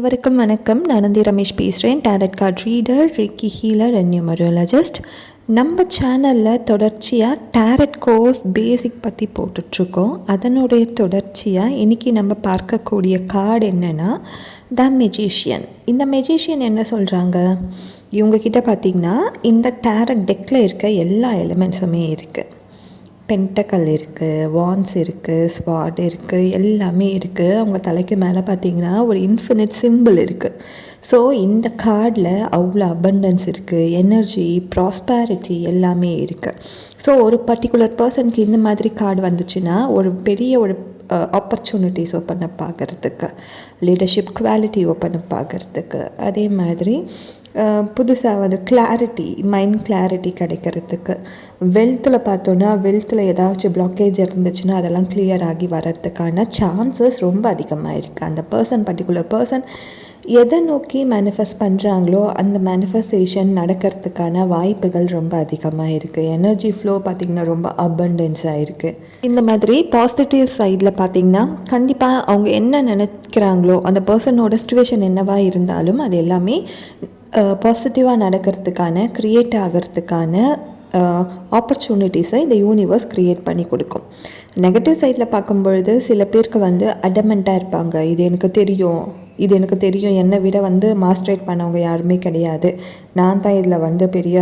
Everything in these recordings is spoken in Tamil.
அனைவருக்கும் வணக்கம். நான் ரமேஷ் பேசுகிறேன் tarot card reader reiki healer and numerologist நம்ம சேனலில் தொடர்ச்சியாக டேரட் கோர்ஸ் பேசிக் பற்றி போட்டுட்ருக்கோம். அதனுடைய தொடர்ச்சியாக இன்றைக்கி நம்ம பார்க்கக்கூடிய கார்டு என்னென்னா த மெஜிஷியன் இந்த மெஜிஷியன் என்ன சொல்கிறாங்க இவங்கக்கிட்ட பார்த்திங்கன்னா இந்த டேரட் டெக்கில் இருக்க எல்லா எலிமெண்ட்ஸுமே இருக்குது பென்டக்கல் இருக்குது வான்ஸ் இருக்குது ஸ்வாட் இருக்குது எல்லாமே இருக்குது அவங்க தலைக்கு மேலே பார்த்தீங்கன்னா ஒரு இன்ஃபினிட் சிம்பிள் இருக்குது ஸோ இந்த கார்டில் அவ்வளோ அபண்டன்ஸ் இருக்குது எனர்ஜி ப்ராஸ்பேரிட்டி எல்லாமே இருக்குது ஸோ ஒரு பர்டிகுலர் பர்சனுக்கு இந்த மாதிரி கார்டு வந்துச்சுன்னா ஒரு பெரிய ஒரு ஆப்பர்ச்சுனிட்டிஸ் ஓப்பன் அப் ஆகிறதுக்கு லீடர்ஷிப் குவாலிட்டி ஓப்பன் அப் ஆகிறதுக்கு. அதே மாதிரி புதுசாக வந்து கிளாரிட்டி மைண்ட் கிளாரிட்டி கிடைக்கிறதுக்கு. வெல்த்தில் பார்த்தோன்னா வெல்த்தில் ஏதாச்சும் பிளாக்கேஜ் இருந்துச்சுன்னா அதெல்லாம் கிளியர் ஆகி வர்றதுக்கான சான்சஸ் ரொம்ப அதிகமாக இருக்குது அந்த பர்சன் பர்டிகுலர் பர்சன் எதை நோக்கி மேனிஃபெஸ்ட் பண்ணுறாங்களோ அந்த மேனிஃபெஸ்டேஷன் நடக்கிறதுக்கான வாய்ப்புகள் ரொம்ப அதிகமாக இருக்குது எனர்ஜி ஃப்ளோ பார்த்திங்கன்னா ரொம்ப அபண்டன்ஸாக இருக்குது இந்த மாதிரி பாசிட்டிவ் சைடில் பார்த்திங்கன்னா கண்டிப்பாக அவங்க என்ன நினைக்கிறாங்களோ அந்த பர்சனோட சுச்சுவேஷன் என்னவாக இருந்தாலும் அது எல்லாமே பாசிட்டிவாக நடக்கிறதுக்கான க்ரியேட் ஆகிறதுக்கான ஆப்பர்ச்சுனிட்டிஸை இந்த யூனிவர்ஸ் க்ரியேட் பண்ணி கொடுக்கும். நெகட்டிவ் சைடில் பார்க்கும்பொழுது சில பேருக்கு வந்து அடமெண்ட்டாக இருப்பாங்க. இது எனக்கு தெரியும். இது எனக்கு தெரியும். என்னை விட வந்து மாஸ்டரேட் பண்ணவங்க யாருமே கிடையாது. நான் தான் இதில் வந்து பெரிய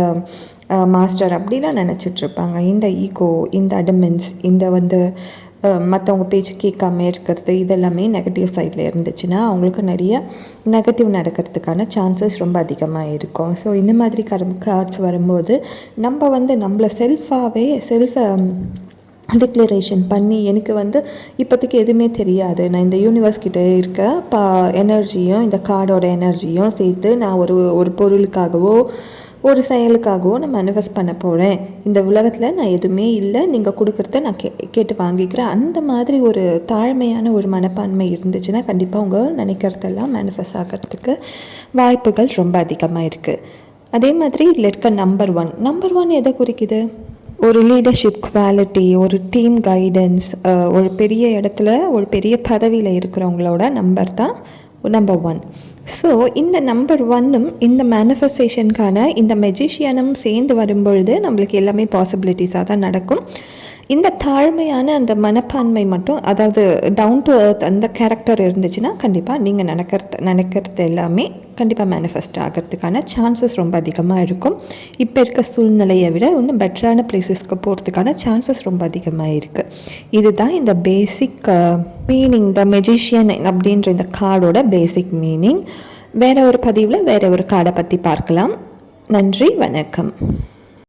மாஸ்டர் அப்படிலாம் நினச்சிட்ருப்பாங்க. இந்த ஈகோ இந்த அடமெண்ட்ஸ் இந்த வந்து மற்றவங்க பேச்சு கேட்காம இருக்கிறது இதெல்லாமே நெகட்டிவ் சைடில் இருந்துச்சுன்னா அவங்களுக்கு நிறைய நெகட்டிவ் நடக்கிறதுக்கான சான்சஸ் ரொம்ப அதிகமாக இருக்கும். ஸோ இந்த மாதிரி கரம் கார்ட்ஸ் வரும்போது நம்ம வந்து நம்மளை செல்ஃபாகவே செல்ஃபை டிக்ளரேஷன் பண்ணி எனக்கு வந்து இப்போதைக்கு எதுவுமே தெரியாது. நான் இந்த யூனிவர்ஸ் கிட்டே இருக்க பா எனர்ஜியும் இந்த கார்டோட எனர்ஜியும் சேர்த்து நான் ஒரு ஒரு பொருளுக்காகவோ ஒரு செயலுக்காகவோ நான் மேனிஃபெஸ்ட் பண்ண போகிறேன் இந்த உலகத்தில் நான் எதுவுமே இல்லை. நீங்கள் கொடுக்குறத நான் கே கேட்டு வாங்கிக்கிறேன். அந்த மாதிரி ஒரு தாழ்மையான ஒரு மனப்பான்மை இருந்துச்சுன்னா கண்டிப்பாக உங்கள் நினைக்கிறதெல்லாம் மேனிஃபெஸ்ட் ஆகிறதுக்கு வாய்ப்புகள் ரொம்ப அதிகமாக இருக்குது அதே மாதிரி இதில் இருக்க நம்பர் ஒன் நம்பர் ஒன் எதை குறிக்குது? ஒரு லீடர்ஷிப் குவாலிட்டி ஒரு டீம் கைடன்ஸ் ஒரு பெரிய இடத்துல ஒரு பெரிய பதவியில் இருக்கிறவங்களோட நம்பர் தான் நம்பர் ஒன் ஸோ இந்த நம்பர் ஒன்னும் இந்த மேனிஃபெஸ்டேஷனுக்கான இந்த மெஜிஷியனும் சேர்ந்து வரும்பொழுது நம்மளுக்கு எல்லாமே பாசிபிலிட்டிஸாக தான் நடக்கும். இந்த தாழ்மையான அந்த மனப்பான்மை மட்டும் அதாவது டவுன் டு அர்த் அந்த கேரக்டர் இருந்துச்சுன்னா கண்டிப்பாக நீங்கள் நினைக்கிறது நினைக்கிறது எல்லாமே கண்டிப்பாக மேனிஃபெஸ்ட் ஆகிறதுக்கான சான்சஸ் ரொம்ப அதிகமாக இருக்கும். இப்போ இருக்க சூழ்நிலையை விட இன்னும் பெட்டரான பிளேசஸ்க்கு போகிறதுக்கான சான்சஸ் ரொம்ப அதிகமாக இருக்குது இதுதான் இந்த பேசிக் மீனிங் த மெஜிஷியன் அப்படின்ற இந்த கார்டோட பேசிக் மீனிங் வேற ஒரு பதிவில் வேறு ஒரு கார்டை பற்றி பார்க்கலாம். நன்றி வணக்கம்.